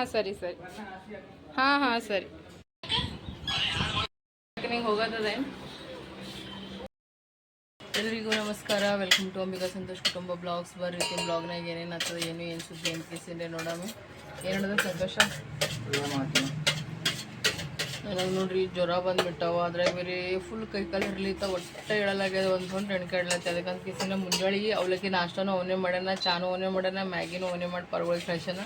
ಹಾಂ ಸರಿ ಸರಿ. ಹಾಂ ಹಾಂ ಸರಿ. ನಿಂಗೆ ಎಲ್ರಿಗೂ ನಮಸ್ಕಾರ. ವೆಲ್ಕಮ್ ಟು ಅಂಬಿಕಾ ಸಂತೋಷ್ ಕುಟುಂಬ ಬ್ಲಾಗ್ಸ್ ಬರ್ರಿ ಬ್ಲಾಗ್ನಾಗ ಏನೇನು ಆಗ್ತದೆ ಏನು ಏನು ಸುದ್ದಿ ಏನು ಕೇಸಿಂದೆ ನೋಡಮ್ಮ ಏನು ನಡೆದ ಸಂತೋಷ? ನನಗೆ ನೋಡ್ರಿ ಜ್ವರ ಬಂದ್ಬಿಟ್ಟವ. ಅದ್ರಾಗ ಬೇರೆ ಫುಲ್ ಕೈ ಕಾಲು ಇರ್ಲಿತ್ತ ಒಟ್ಟೆ ಹೇಳಲಾಗ್ಯದ ಒಂದು ಹೊಂಟು ಎಣ್ಕಾಡ್ಲತ್ತ ಅದಕ್ಕಂತ ಕಿಸಿನ ಮುಂಜಾಳೆ ಅವಲಕ್ಕಿ ನಾಷ್ಟನೂ ಅವನೇ ಮಾಡ್ಯಾನ ಚಾನು ಅವನೇ ಮಾಡ್ಯಾನ ಮ್ಯಾಗಿನೂ ಅವನೇ ಮಾಡಿ ಪರ್ವಳಿ ಕಳ್ಸ್ಯಾನ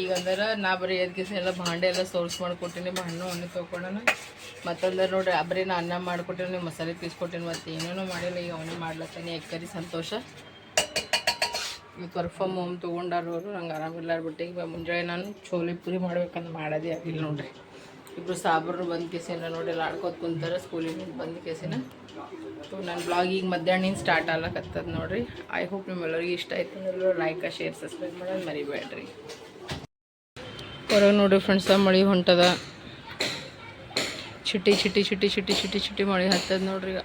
ಈಗ ಅಂದ್ರೆ ನಾ ಬರೀ ಎದ್ ಕಿಸಿ ಎಲ್ಲ ಭಾಂಡೆ ಎಲ್ಲ ಸೋರ್ಸ್ ಮಾಡಿಕೊಟ್ಟಿನಿ ಹಣ್ಣು ಹಣ್ಣು ತೊಗೊಂಡನ ಮತ್ತಂದ್ರೆ ನೋಡ್ರಿ ಬರೀ ನಾ ಅನ್ನ ಮಾಡಿಕೊಟ್ಟಿನಿ ಮಸಾಲೆ ಪೀಸ್ಕೊಟ್ಟಿನಿ, ಮತ್ತೆ ಏನೇನೂ ಮಾಡಿಲ್ಲ ಈಗ ಅವನೇ ಮಾಡ್ಲತ್ತಾನೆ. ಎಕ್ಕರಿ ಸಂತೋಷ. ಈಗ ವರ್ಕ್ ಹೋಮ್ ತೊಗೊಂಡಾರ ಅವರು, ನಂಗೆ ಆರಾಮಿಲ್ಲಾರ ಬಿಟ್ಟು. ಈಗ ಮುಂಜಾನೆ ನಾನು ಚೋಲಿ ಪುರಿ ಮಾಡ್ಬೇಕಂತ ಮಾಡೋದೇ ಆಗಿಲ್ಲ ನೋಡ್ರಿ. ಇಬ್ಬರು ಸಾಬ್ರು ಬಂದು ಕೇಸಿನ ನೋಡಿ ಎಲ್ಲ ಆಡ್ಕೋತ ಕುಂತಾರೆ ಸ್ಕೂಲಿಗೆ ಬಂದು ಕೇಸಿನ. ಸೊ ನನ್ನ ಬ್ಲಾಗ್ ಈಗ ಮಧ್ಯಾಹ್ನ ಸ್ಟಾರ್ಟ್ ಆಗ್ಲಕತ್ತದ ನೋಡ್ರಿ. ಐ ಹೋಪ್ ನಿಮ್ಮೆಲ್ಲರಿಗೂ ಇಷ್ಟ ಆಯ್ತು. ಅಂದ್ರೆ ಲೈಕ್ ಶೇರ್ ಸಬ್ಸ್ಕ್ರೈಬ್ ಮಾಡೋದು ಮರಿಬೇಡ್ರಿ. ಹೊರಗೆ ನೋಡಿ ಫ್ರೆಂಡ್ಸ ಮಳೆ ಹೊಂಟದ. ಚಿಟಿ ಚಿಟಿ ಚಿಟಿ ಚಿಟಿ ಚಿಟಿ ಚಿಟಿ ಮಳೆ ಹತ್ತದ ನೋಡ್ರಿ ಈಗ.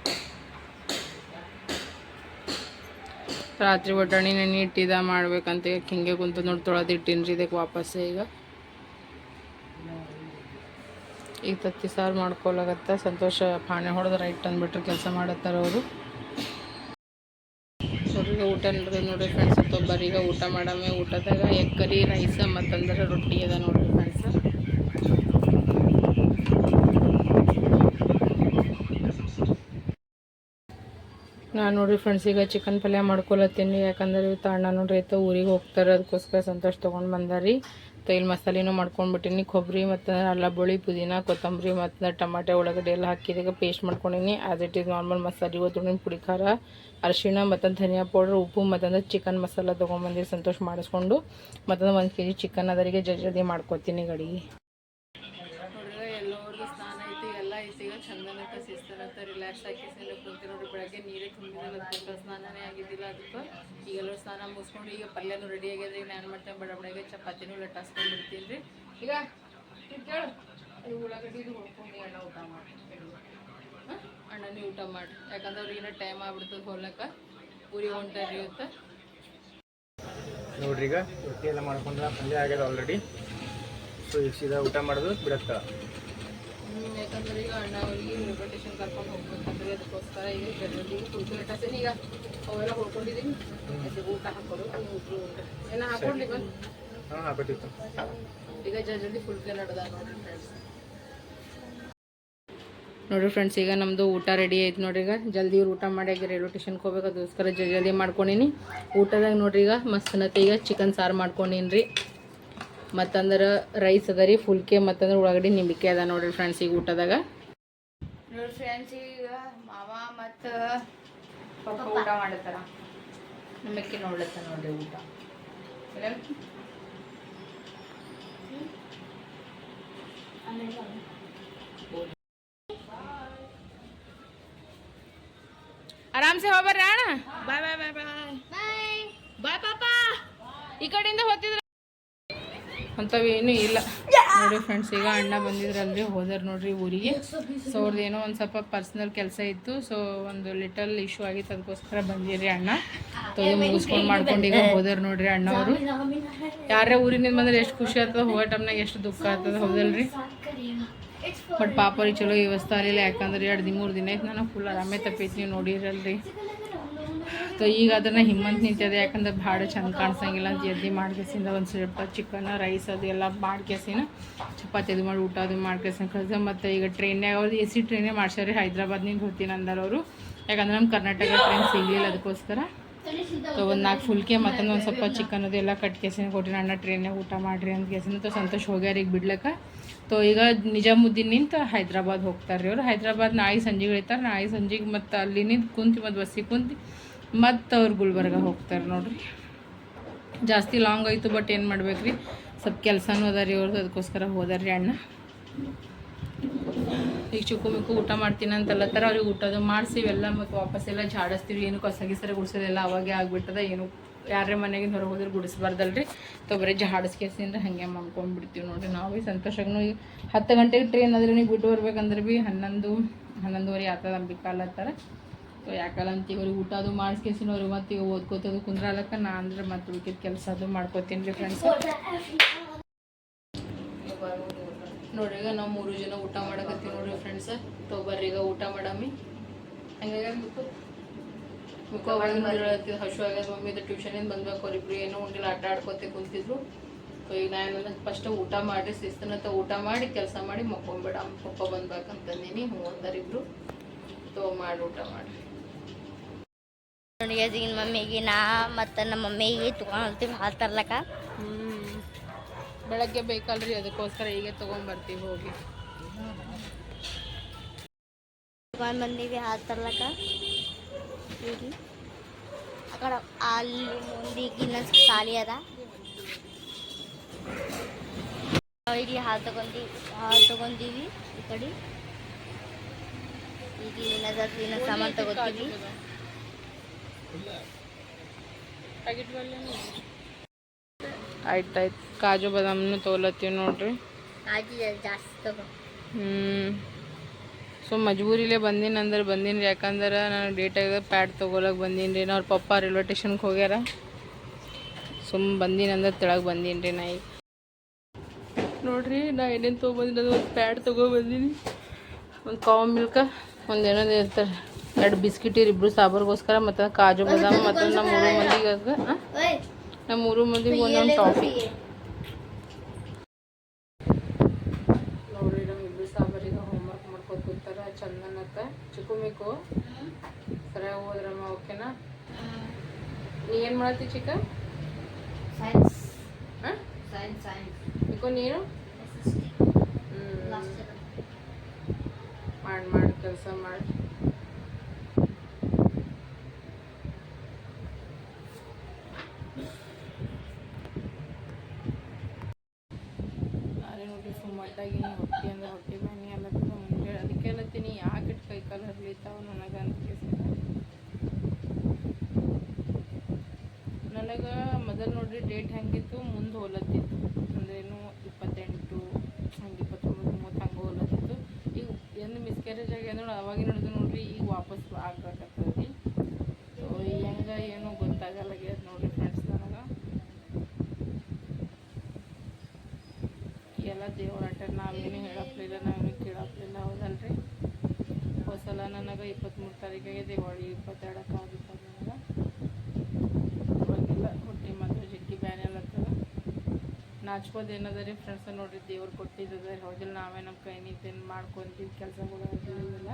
ರಾತ್ರಿ ಬಟಾಣಿ ನೆನೆ ಇಟ್ಟಿದ ಮಾಡ್ಬೇಕಂತ ಈಗ ಹಿಂಗೆ ಕುಂತ ನೋಡಿ ತೊಳೆದು ಇಟ್ಟಿನ್ರಿ ಇದಕ್ಕೆ ವಾಪಸ್ ಈಗ. ಈಗ ತತ್ತಿ ಸಾರು ಮಾಡ್ಕೊಳಗತ್ತ ಸಂತೋಷ ಪಾಣೆ ಹೊಡೆದು ರೈಟ್ ಅಂದ್ಬಿಟ್ರೆ ಕೆಲಸ ಮಾಡತ್ತಾರ ಅವರು. ಈಗ ಊಟ ನೋಡ್ರಿ ನೋಡ್ರಿ ಫ್ರೆಂಡ್ಸ್ ಈಗ ಊಟ ಮಾಡಮ್ಮೆ ಊಟದಾಗ ಎಗ್ ಕರಿ ರೈಸ ಮತ್ತಂದ್ರೆ ರೊಟ್ಟಿ ಅದ ನೋಡ್ರಿ ಫ್ರೆಂಡ್ಸ್ ನಾನು ನೋಡ್ರಿ ಫ್ರೆಂಡ್ಸ್ ಈಗ ಚಿಕನ್ ಪಲ್ಯ ಮಾಡ್ಕೊಳತ್ತೀನಿ ಯಾಕಂದ್ರೆ ಇವತ್ತು ಅಣ್ಣ ನೋಡ್ರಿ ಆಯ್ತು ಊರಿಗೆ ಹೋಗ್ತಾರೆ. ಅದಕ್ಕೋಸ್ಕರ ಸಂತೋಷ ತೊಗೊಂಡು ಬಂದಾರಿ. ತೈಲ್ ಮಸಾಲೆನೂ ಮಾಡ್ಕೊಂಡ್ಬಿಟ್ಟಿನಿ ಕೊಬ್ಬರಿ ಮತ್ತು ಅಲ್ಲ ಬುಳಿ, ಪುದೀನ, ಕೊತ್ತಂಬರಿ ಮತ್ತು ಟಮಾಟೆ ಉಳ್ಳಾಗಡ್ಡೆ ಎಲ್ಲ ಹಾಕಿದಾಗ ಪೇಸ್ಟ್ ಮಾಡ್ಕೊಂಡಿನಿ. ಆ್ಯಸ್ ಇಟ್ ಈಸ್ ನಾರ್ಮಲ್ ಮಸಾಲೆ ಇವತ್ತು ಪುಡಿ ಖಾರ, ಅರಿಶಿಣ ಮತ್ತು ಧನಿಯಾ ಪೌಡ್ರ್ ಉಪ್ಪು ಮತ್ತಂದ್ರೆ ಚಿಕನ್ ಮಸಾಲ ತೊಗೊಂಬಂದು ಸಂತೋಷ ಮಾಡಿಸ್ಕೊಂಡು. ಮತ್ತೊಂದು ಒಂದು ಕೆ ಜಿ ಚಿಕನ್ ಅದರಿಗೆ ಜಲ್ದಿ ಮಾಡ್ಕೊತೀನಿ ಗಡಿಗೆ. ಸ್ನಾನ ಐತಿ ಎಲ್ಲ ಐತಿ ಈಗ ಚಂದನಕ್ಕ ಶಿಸ್ತನಕ್ಕ ರಿಲ್ಯಾಕ್ಸ್ ಆಗಿ ಕುಂತಿ ನೋಡಿ ಬೆಳಗ್ಗೆ ನೀರೇ ತುಂಬಿದಿಲ್ಲ ಅದಕ್ಕೆ ಸ್ನಾನನೇ ಆಗಿದ್ದಿಲ್ಲ ಅದಕ್ಕೆ. ಈಗೆಲ್ಲರೂ ಸ್ನಾನ ಮುಗಿಸ್ಕೊಂಡು ಈಗ ಪಲ್ಯನೂ ರೆಡಿ ಆಗ್ಯದ ಈಗ ನಾನು ಮಾಡ್ತೇನೆ ಬಡ ಬಡಗೆ ಚಪಾತಿನೂ ಲಟ್ಟಾಸ್ಕೊಂಡು ಬಿಡ್ತೀನಿ ರೀ. ಈಗ ಕೇಳು. ಉಳ್ಳಾಗಡ್ಡಿ ಇದು ಹೊಡ್ಕೊಂಡು ಅಣ್ಣ ಊಟ ಮಾಡಿ ಅಣ್ಣನೇ ಊಟ. ಮಾಡಿ. ಯಾಕಂದ್ರೆ ಅವ್ರಿಗೆ ಟೈಮ್ ಆಗ್ಬಿಡ್ತದೆ ಹೋಗ್ಲಕ್ಕ. ಊರಿಗೆ ಹೊಂಟಾರಿ ಇವತ್ತು ನೋಡ್ರಿ ಈಗ ರೊಟ್ಟಿ ಎಲ್ಲ ಮಾಡ್ಕೊಂಡ್ರೆ ಪಲ್ಯ ಆಗ್ಯದ ಆಲ್ರೆಡಿ ಸೊ ಈಗ ಸೀದಾ ಊಟ ಮಾಡೋದು ಬಿಡತ್ತ. ಈಗ ಅಣ್ಣ ಅವರಿಗೆ ರೆಪ್ಯುಟೇಷನ್ ಕರ್ಕೊಂಡು ಹೋಗ್ಬೇಕಂದ್ರೆ ಅದಕ್ಕೋಸ್ಕರ ಈಗ ಜಲ್ದಿ ಕುಲ್ಕಿ ಇಟ್ಟಾಸೀನಿ ಈಗ ಅವೆಲ್ಲ ಹೊಡ್ಕೊಂಡಿದ್ದೀನಿ ಅದಕ್ಕೆ ಊಟ ಹಾಕೋದು ಇಬ್ರು ಊಟ ಏನೋ ಹಾಕೊಂಡ್ಲಿ ಬಂದು ಈಗ ಜಲ್ದಿ ಫುಲ್ಕೆ ನಡೆದ ನೋಡ್ರಿ ಫ್ರೆಂಡ್ಸ್ ನೋಡ್ರಿ ಫ್ರೆಂಡ್ಸ್ ಈಗ ನಮ್ಮದು ಊಟ ರೆಡಿ ಆಯ್ತು ನೋಡ್ರಿ ಈಗ. ಜಲ್ದಿ ಇವ್ರು ಊಟ ಮಾಡಿ ಈಗ ರೈಲ್ವೆ ಸ್ಟೇಷನ್ಗೆ ಹೋಗ್ಬೇಕು. ಅದಕ್ಕೋಸ್ಕರ ಜಲ್ದಿ ಜಲ್ದಿ ಮಾಡ್ಕೊಂಡಿನಿ. ಊಟದಾಗ ನೋಡ್ರಿ ಈಗ ಮಸ್ತ್ ಈಗ ಚಿಕನ್ ಸಾರು ಮಾಡ್ಕೊಂಡಿನಿ ರೀ ಮತ್ತಂದ್ರೆ ರೈಸ್ ಅದ ರೀ ಫುಲ್ಕೆ ಮತ್ತಂದ್ರೆ ಉಳ್ಳಾಗಡ್ಡಿ ನಿಂಬಿಕೆ ಅದ ನೋಡ್ರಿ ಫ್ರೆಂಡ್ಸ್ ಈಗ ಊಟದಾಗ. ನೋಡಿ ಫ್ರೆಂಡ್ಸ್ ಈಗ ಮಾವ ಮತ್ತು ಪಪ್ಪ ಊಟ ಮಾಡತ್ತಾರ ನಿಂಬಿಕೆ ನೋಡ್ಲತ್ತ ನೋಡ್ರಿ ಊಟ. ಆರಾಮ್ಸೆ ಹೋಗ್ಬರ್ರಿ ಅಣ್ಣ? ಬಾಯ್ ಬಾಯ್ ಬಾಯ್ ಬಾಯ್. ಬಾಯ್ ಬಾಯ್ ಪಾಪ ಈ ಕಡೆಯಿಂದ ಹೋಗ್ತಿದ್ರ ಅಂಥವೇನು ಇಲ್ಲ. ನೋಡಿ ಫ್ರೆಂಡ್ಸ್ ಈಗ ಅಣ್ಣ ಬಂದಿದ್ರಲ್ರಿ ಹೋದರು ನೋಡ್ರಿ ಊರಿಗೆ. ಸೊ ಅವ್ರದ್ದೇನೋ ಒಂದು ಸ್ವಲ್ಪ ಪರ್ಸ್ನಲ್ ಕೆಲಸ ಇತ್ತು. ಸೊ ಒಂದು ಲಿಟಲ್ ಇಶ್ಯೂ ಆಗಿತ್ತು, ಅದಕ್ಕೋಸ್ಕರ ಬಂದಿರಿ ಅಣ್ಣ. ತೊಗೊಂಡು ಮುಗಿಸ್ಕೊಂಡು ಮಾಡ್ಕೊಂಡು ಈಗ ಹೋದರು ನೋಡ್ರಿ ಅಣ್ಣ ಅವರು. ಯಾರೇ ಊರಿನಿಂದ ಬಂದ್ರೆ ಎಷ್ಟು ಖುಷಿ ಆಗ್ತದೆ, ಹೋಗೋ ಟೈಮ್ನಾಗ ಎಷ್ಟು ದುಃಖ ಆಗ್ತದೆ, ಹೌದಲ್ರಿ? ಬಟ್ ಪಾಪ ಚಲೋ ವ್ಯವಸ್ಥೆ ಆಗಲಿಲ್ಲ ಯಾಕಂದ್ರೆ ಎರಡು ದಿನ ಮೂರು ದಿನ ಆಯ್ತು ನಾನು ಫುಲ್ ಆರಾಮೇ ತಪ್ಪೈತಿ. ನೀವು ನೋಡಿರಲ್ರಿ. ಸೊ ಈಗ ಅದನ್ನ ಹಿಮ್ಮಂತ ನಿಂತಿದೆ. ಯಾಕಂದ್ರೆ ಭಾಳ ಚಂದ ಕಾಣಿಸಂಗಿಲ್ಲ. ಅಂತ ಎದ್ದಿ ಮಾಡ್ಕೇಸಿಂದ ಒಂದು ಸ್ವಲ್ಪ ಚಿಕನ್ ರೈಸ್ ಅದು ಎಲ್ಲ ಮಾಡ್ಕೇಸಿನ ಚಪಾತಿ ಅದು ಮಾಡಿ, ಊಟ ಅದು ಮಾಡ್ಕೇಸಿನ ಕಳ್ಸ. ಮತ್ತು ಈಗ ಟ್ರೈನ್ಯಾಗ ಅವ್ರು ಎ ಸಿ ಟ್ರೈನೇ ಮಾಡ್ಸ್ಯಾರಿ ಹೈದ್ರಾಬಾದ್ನಿಂದ ಹೋಗ್ತೀನಿ ಅಂದರು ಅವರು. ಯಾಕಂದ್ರೆ ನಮ್ಮ ಕರ್ನಾಟಕ ಟ್ರೈನ್ ಸಿಗಲಿಲ್ಲ ಅದಕ್ಕೋಸ್ಕರ. ಸೊ ಒಂದು ನಾಲ್ಕು ಫುಲ್ಕೆ ಮತ್ತೊಂದು ಒಂದು ಸ್ವಲ್ಪ ಚಿಕನ್ ಅದು ಎಲ್ಲ ಕಟ್ ಕೇಸಿನ ಕೊಟ್ಟಿನ. ಅಣ್ಣ ಟ್ರೈನ್ಯಾಗ ಊಟ ಮಾಡ್ರಿ ಅಂತ ಕೇಸಿನ ತೋ ಸಂತೋಷ ಹೋಗ್ಯಾರ ಈಗ ಬಿಡ್ಲಕ್ಕ. ತೋ ಈಗ ನಿಜಾಮುದ್ದೀನ್ ನಿಂತ ಹೈದ್ರಾಬಾದ್ ಹೋಗ್ತಾರೆ ಅವ್ರು. ಹೈದ್ರಾಬಾದ್ ನಾಯಿ ಸಂಜೆಗೆ ಇಳಿತಾರೆ. ನಾಯಿ ಸಂಜೆಗೆ ಮತ್ತು ಅಲ್ಲಿ ನಿಂತು ಕುಂತು, ಮತ್ತು ಬಸ್ಸಿಗೆ ಕುಂತು ಮತ್ತು ಅವ್ರು ಗುಲ್ಬರ್ಗ ಹೋಗ್ತಾರೆ ನೋಡ್ರಿ. ಜಾಸ್ತಿ ಲಾಂಗ್ ಆಯಿತು ಬಟ್ ಏನು ಮಾಡ್ಬೇಕ್ರಿ? ಸ್ವಲ್ಪ ಕೆಲಸನೂ ಅದ ರೀ ಅವ್ರದ್ದು ಅದಕ್ಕೋಸ್ಕರ ಹೋದಾರ್ರಿ ಅಣ್ಣ. ಈಗ ಚಿಕ್ಕು ಮಿಕ್ಕು ಊಟ ಮಾಡ್ತೀನಿ ಅಂತಲ್ಲತ್ತಾರ ಅವ್ರಿಗೆ ಊಟದ ಮಾಡಿಸಿ ಇವೆಲ್ಲ ಮತ್ತು ವಾಪಸ್ ಎಲ್ಲ ಜಾಡಿಸ್ತೀವಿ ಏನು ಕೊಸಗಿ ಗಿಸರ ಗುಡಿಸೋದೆಲ್ಲ ಅವಾಗೆ ಆಗ್ಬಿಟ್ಟದ. ಏನು ಯಾರೇ ಮನೆಗೆ ಹೊರಗೆ ಹೋದ್ರೆ ಗುಡಿಸ್ಬಾರ್ದಲ್ರಿ. ತೊಗೊಬರಿ ಬರೀ ಜಾಡಿಸ್ಕೇಸಿಂದ ಹಾಗೆ ಮಾಡ್ಕೊಂಡ್ಬಿಡ್ತೀವಿ ನೋಡ್ರಿ ನಾವು ಸಂತೋಷಗೂ ಹತ್ತು ಗಂಟೆಗೆ ಟ್ರೈನ್ ಆದ್ರೆ ನೀವು ಬಿಟ್ಟು ಬರ್ಬೇಕಂದ್ರೆ ಭೀ ಹನ್ನೊಂದು, ಹನ್ನೊಂದುವರೆ ಆಗ್ತದೆ ಅಂಬಿಕಾಲತ್ತಾರ ಸೊ ಯಾಕಲ್ಲ ಅಂತ ಇವ್ರಿಗೆ ಊಟ ಅದು ಮಾಡಿಸ್ಕೇಸಿನವ್ರು ಮತ್ತೆ ಈಗ ಓದ್ಕೋತದು ಕುಂದ್ರಲಕ್ಕ, ನಾ ಅಂದ್ರೆ ಮತ್ತೆ ಉಳ್ಕಿದ ಕೆಲಸ ಅದು ಮಾಡ್ಕೋತೀನಿ ರೀ ಫ್ರೆಂಡ್ಸ್ ನೋಡ್ರಿ, ಈಗ ನಾವು ಮೂರು ಜನ ಊಟ ಮಾಡಕತ್ತೀವಿ ನೋಡ್ರಿ ಫ್ರೆಂಡ್ಸ್ ತೊಗೊಬರ್ರಿ ಈಗ ಊಟ ಮಾಡಮ್ಮಿ. ಹಂಗಾಗಿ ಮುಖ ಒಳಗೆ ಹಸು ಆಗ್ಯದ ಮಮ್ಮಿ, ಇದು ಟ್ಯೂಷನಿಂದ ಬಂದ್ಬೇಕು ಅವ್ರಿಬ್ರು ಏನೋ ಉಂಡಿಲ್ಲ, ಆಟ ಆಡ್ಕೋತೆ ಕುಂತಿದ್ರು. ಸೊ ಈಗ ನಾನು ಫಸ್ಟ್ ಊಟ ಮಾಡಿ ಶಿಸ್ತನತ್ತ ಊಟ ಮಾಡಿ, ಕೆಲಸ ಮಾಡಿ ಮಕ್ಕೊಂಬೇಡ ಪಪ್ಪ ಬಂದ್ಬೇಕಂತಂದೀನಿ, ಹ್ಞೂ ಅಂದರಿಬ್ರು ತೋ ಮಾಡಿ ಊಟ ಮಾಡಿ ನೋಡಿ ಈಗ ಮಮ್ಮಿಗೆ ನಾ ಮತ್ತು ನಮ್ಮ ಮಮ್ಮಿಗೆ ತುಕೊಂಡು ಹೋಗ್ತೀವಿ ಹಾಲು ತರ್ಲಕ್ಕ ಹ್ಮ್ ಬೆಳಗ್ಗೆ ಬೇಕಲ್ರಿ ಅದಕ್ಕೋಸ್ಕರ ಈಗ ತಗೊಂಡ್ಬರ್ತೀವಿ ಹೋಗಿ ತಗೊಂಡು ಬಂದೀವಿ ಹಾಲು ತರ್ಲಕ್ಕ ಇಲ್ಲಿ ಆ ಕಡೆ ಅಲ್ಲಿ ಮುಂದಿಗೆ ಇನ್ನೊಂದು ಖಾಲಿ ಅದ ನಾವು ಇಲ್ಲಿ ಹಾಲು ತಗೊಂಡಿ ಹಾಲು ತಗೊಂಡೀವಿ ಈ ಕಡೆ ಈಗ ಇನ್ನೊಂದು ಇನ್ನೊಂದು ಸಾಮಾನು ತಗೋತೀವಿ ಆಯ್ತಾಯ್ತು. ಕಾಜು ಬಾದಾಮನ್ನು ತೋಲತ್ತೀವಿ ನೋಡ್ರಿ. ಹ್ಞೂ ಸೊ ಮಜ್ಬೂರಿಲೇ ಬಂದೀನಿ ಅಂದ್ರೆ ಬಂದೀನಿ ಯಾಕಂದ್ರೆ ನಾನು ಡೇಟಾಗ ಪ್ಯಾಡ್ ತೊಗೊಳಕ್ಕೆ ಬಂದೀನಿ ರೀ. ಅವ್ರ ಪಪ್ಪ ರೈಲ್ವೆ ಸ್ಟೇಷನ್ಗೆ ಹೋಗ್ಯಾರ. ಸುಮ್ಮ ಬಂದೀನಿ ಅಂದ್ರೆ ತೆಳಗೆ ಬಂದೀನಿ ರೀ ನಾ ಈಗ ನೋಡ್ರಿ ನಾ ಏನೇನು ತೊಗೊಬಂದಿನಿ ಅದು ಒಂದು ಪ್ಯಾಡ್ ತೊಗೊಬಂದೀನಿ ಒಂದು ಕಾವ್ ಮಿಲ್ಕ ಒಂದು ಏನೋ ಇರ್ತಾರೆ. ಎರಡು ಬಿಸ್ಕಿಟ್ ಇಬ್ಬರು ಸಾಬರ್ಗೋಸ್ಕರ ಮತ್ತು ಕಾಜು ಬಾದಾಮ್ ಮತ್ತು ನಮ್ಮ ಮೂರು ಮಂದಿಗೆ ನಮ್ಮ ಮೂರು ಮಂದಿಗೆ ಒಂದೊಂದು ಟಾಫಿ ನೋಡ್ರಿ ನಮ್ಮ ಇಬ್ಬರು ಸಾಬರಿಗೆ ಹೋಮ್ವರ್ಕ್ ಮಾಡ್ಕೊತ ಕೂತಾರ ಚಂದನಕ್ಕ ಚಿಕ್ಕು ಮಿಕ್ಕು. ಸರಿಯಾಗಿ ಹೋದ್ರಮ್ಮ ಓಕೆನಾ? ನೀ ಏನು ಮಾಡತ್ತಿ ಚಿಕ್ಕ? ಸೈನ್ಸ್ ಹಾಂ ಸೈನ್ಸ್ ಸೈನ್ಸ್ ಮಿಕ್ಕು ನೀನು? ಹ್ಞೂ ಮಾಡಿ ಮಾಡಿ ಕೆಲಸ ಮಾಡಿ ನಾನೇ ನೋಡ್ರಿ ಫುಲ್ ಮಟ್ಟಾಗಿನಿ ಹೊಟ್ಟೆ ಅಂದ್ರೆ ಹೊಟ್ಟೆ ಬ್ಯಾನಿ ಅಲ್ಲತ್ತದ ಮುಂಜಾನೆ ಅದಕ್ಕೆ ಅಲ್ಲತ್ತೀನಿ ಯಾಕೆ ಇಟ್ಟು ಕೈ ಕಾಲು ಹರ್ಲಿತಾವ ನನಗೆ ಅಂತ ನನಗೆ ಮೊದಲು ನೋಡ್ರಿ ಡೇಟ್ ಹೆಂಗಿತ್ತು ಮುಂದೆ ಹೋಲತ್ತಿತ್ತು ಅಂದ್ರೇನು ಇಪ್ಪತ್ತೆಂಟು ಹಂಗೆ ಇಪ್ಪತ್ತೊಂಬತ್ತು ಮೂವತ್ತು ಹಂಗೆ ಹೋಲತ್ತಿತ್ತು ಈಗ ಎಂದು ಮಿಸ್ಕ್ಯಾರೇಜ್ ಆಗ್ಯದ ನೋಡಿ ಅವಾಗಿನ ಹಿಡಿದು ನೋಡ್ರಿ, ಈಗ ವಾಪಸ್ ಆಗ್ಬೇಕತ್ತದ ಸೊ ಹೆಂಗೆ ಏನೋ ಗೊತ್ತಾಗಲ್ಲಾಗ್ಯದ ನೋಡ್ರಿ ಫ್ರೆಂಡ್ಸ್ ನನಗೆ. ಎಲ್ಲ ದೇವ್ರ ಆಟ ನಾವೇನು ಹೇಳಪ್ಲಿಲ್ಲ ನಾವೇನು ಕೇಳಪ್ಲಿಲ್ಲ ಹೌದಲ್ರಿ? ಹೊಸಲ ಸಲ ನನಗೆ ಇಪ್ಪತ್ತ್ಮೂರು ತಾರೀಕಿಗೆ ದಿವಾಳಿ ಇಪ್ಪತ್ತೆರಡಕ್ಕೆ ನಾಚ್ಕೋದು ಏನದರಿ ಫ್ರೆಂಡ್ಸ್ ನೋಡ್ರಿ, ದೇವ್ರು ಕೊಟ್ಟಿದ್ದದ, ಹೌದಿಲ್ಲ ನಾವೇ ನಮ್ಮ ಕೈ ನಿಂತೇನು ಮಾಡ್ಕೊಂತೀವಿ ಕೆಲಸಗಳು ಇಲ್ಲ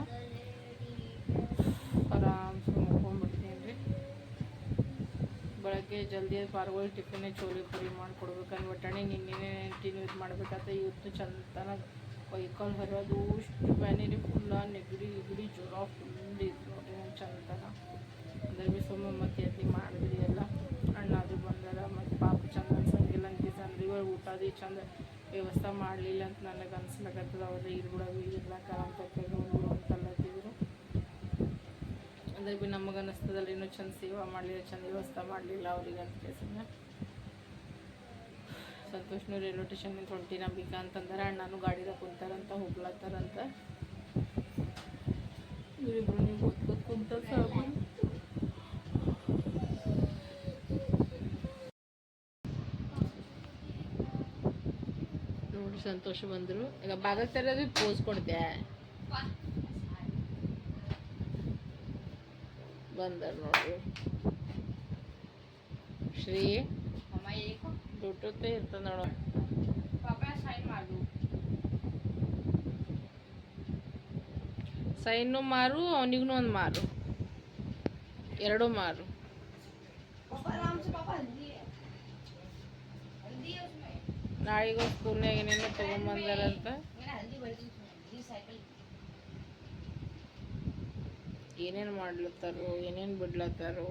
ಆರಾಮ್ಸೆ ಮುಕ್ಕೊಂಡ್ಬಿಡ್ತೀನಿ ರೀ ಬೆಳಗ್ಗೆ ಜಲ್ದಿ ಪಾರ್ಗಳು ಟಿಫಿನೇ ಚೋಲಿ ಪುರಿ ಮಾಡಿಕೊಡ್ಬೇಕಂದ್ರೆ ಬಟಾಣಿ ನಿನ್ನೆ ಟಿನ್ ಇದು ಮಾಡ್ಬೇಕಾದ್ರೆ ಇವತ್ತು ಚಂದನ ಕೈಕಾಲು ಹರಿಯೋದು ಇಷ್ಟು ಬ್ಯಾನಿ ರೀ ಫುಲ್ಲ ನೆಗಡಿ ಇಗಡಿ ಜ್ವರ ಫುಲ್ ಇತ್ತು ನೋಡ್ರಿ ನಾನು ಚಂದನ. ಅಂದ್ರೆ ಬಿ ಸುಮ್ಮ ಮತ್ತೆ ಎತ್ತಿ ಮಾಡಿದ್ರಿ ಎಲ್ಲ. ಅಣ್ಣಾದ್ರು ಬಂದಾರ ಮತ್ತು ಪಾಪ ಚಂದ ಅನ್ಸಂಗಿಲ್ಲ ಅಂತಿದ್ದಂದ್ರೆ ಊಟ ಅದು ಚಂದ ವ್ಯವಸ್ಥೆ ಮಾಡಲಿಲ್ಲ ಅಂತ ನನಗೆ ಅನ್ಸ್ಲಕತ್ತದ ಅವ್ರೆ ಇರ್ಬಿಡೋದು ಇರ್ಲಕ್ಕ ಅಂತ ಕೈಗೊಂಡು ಅಂತಲ್ಲತ್ತಿದ್ರು ಅಂದ್ರೆ ಭೀ ನಮಗೆ ಅನ್ನಿಸ್ತದಲ್ಲ ಇನ್ನೂ ಚಂದ ಸೇವಾ ಮಾಡಲಿಲ್ಲ, ಚಂದ ವ್ಯವಸ್ಥೆ ಮಾಡಲಿಲ್ಲ ಅವ್ರಿಗೆ ಅಂತ ಕೇಸನ್ನ ಸಂತೋಷ್ನು ರೈಲ್ವೆ ಸ್ಟೇಷನ್ನಿಂದ ಹೊಂಟಿ ನಂಬಿಕ ಅಂತಂದ್ರೆ, ಅಣ್ಣನು ಗಾಡಿದಾಗ ಕುಂತಾರಂತ, ಹೋಗ್ಲತ್ತಾರಂತ. ಇವರಿಬ್ರು ನೀವು ಓದ್ಕೋತ ಕುಂತ ಸಾಕು ನೋಡಿ ಸಂತೋಷ ಬಂದರು. ಈಗ ಬಾಗಲ್ ತೆರೆದು ಪೋಸ್ ಕೊಡ್ದೆ. ಬಂದರು ನೋಡ್ರಿ. ಶ್ರೀ ದುಡ್ಡತ್ತೆ ಇರ್ತದ ನೋಡು. ಸೈನು ಮಾರು ಅವನಿಗೂ ಒಂದು ಮಾರು. ಎರಡು ಮಾರು. ನಾಳೆಗೂ ಸ್ಕೂಲ್ನಾಗ ಏನೇನು ತೊಗೊಂಬಂದಾರಂತ ಏನೇನು ಮಾಡ್ಲತ್ತಾರೋ ಏನೇನು ಬಿಡ್ಲತ್ತಾರೋ.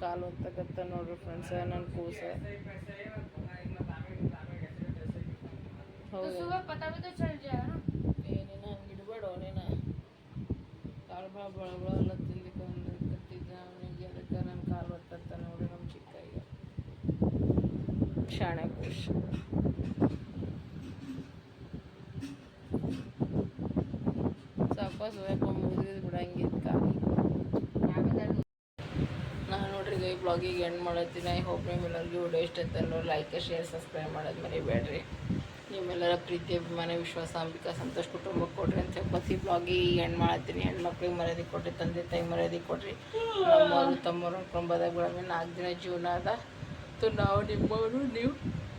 ಕಾಲು ಅಂತ ಗೊತ್ತ ನೋಡ್ರಿ ಫ್ರೆಂಡ್ಸ್ ನನ್ನ ಕೂಸ. ಏನೇನ ಹಂಗೆ ಇಡಬೇಡ ನೀನು ಕಾಲು ಭಾಳ ಬಳ ಬಳ ಎಲ್ಲ ತಿನ್ಲಿಕ್ಕೆ ಒಂದು ಕತ್ತಿದ್ದ ಅವನಿಗೆ ಅದಕ್ಕೆ ನನ್ನ ಕಾಲು ಹೊತ್ತ ನೋಡ್ರಿ ನಮ್ಮ ಚಿಕ್ಕ ಈಗ ಶಾಣೆ ಕೂಸ. ಸಾಕು ಸೋಯಪ್ಪ ಮುಗಿದು ಬಿಡಂಗಿತ್ತು ಕಾಲಿಗೆ. ಬ್ಲಾಗಿಗೆ ಎಂಡ್ ಮಾಡತ್ತೀನಿ. ಐ ಹೋಪ್ ನಿಮ್ಮೆಲ್ಲರಿಗೂ ವಿಡಿಯೋ ಇಷ್ಟ ಆಯ್ತು ಲೈಕ್ ಶೇರ್ ಸಬ್ಸ್ಕ್ರೈಬ್ ಮಾಡೋದು ಮರಿಬೇಡ್ರಿ ನಿಮ್ಮೆಲ್ಲರ ಪ್ರೀತಿ, ಅಭಿಮಾನ, ವಿಶ್ವಾಸ, ಅಂಬಿಕಾ, ಸಂತೋಷ ಕುಟುಂಬಕ್ಕೆ ಕೊಡ್ರಿ ಅಂತ ಪ್ರತಿ ಬ್ಲಾಗಿಗೆ ಎಂಡ್ ಮಾಡತ್ತೀನಿ. ಹೆಣ್ಮಕ್ಳಿಗೆ ಮರ್ಯಾದೆ ಕೊಡ್ರಿ, ತಂದೆ ತಾಯಿ ಮರ್ಯಾದೆ ಕೊಡ್ರಿ. ನಮ್ಮವರು, ತಮ್ಮವರು ಕುಟುಂಬದಾಗ ಬಿಡಮೆ ನಾಲ್ಕು ದಿನ ಜೀವನ ಅದ. ತು ನಾವು ನಿಮ್ಮವರು, ನೀವು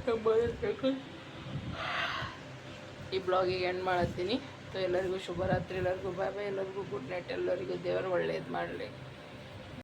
ನಮ್ಮವರು ಈ ಬ್ಲಾಗಿಗೆ ಎಂಡ್ ಮಾಡತ್ತೀನಿ. ಸೊ ಎಲ್ಲರಿಗೂ ಶುಭರಾತ್ರಿ, ಎಲ್ಲರಿಗೂ ಬಾಯ್ ಬಾಯ್ ಎಲ್ಲರಿಗೂ ಗುಡ್ ನೈಟ್ ಎಲ್ಲರಿಗೂ ದೇವರು ಒಳ್ಳೇದು ಮಾಡಲಿ.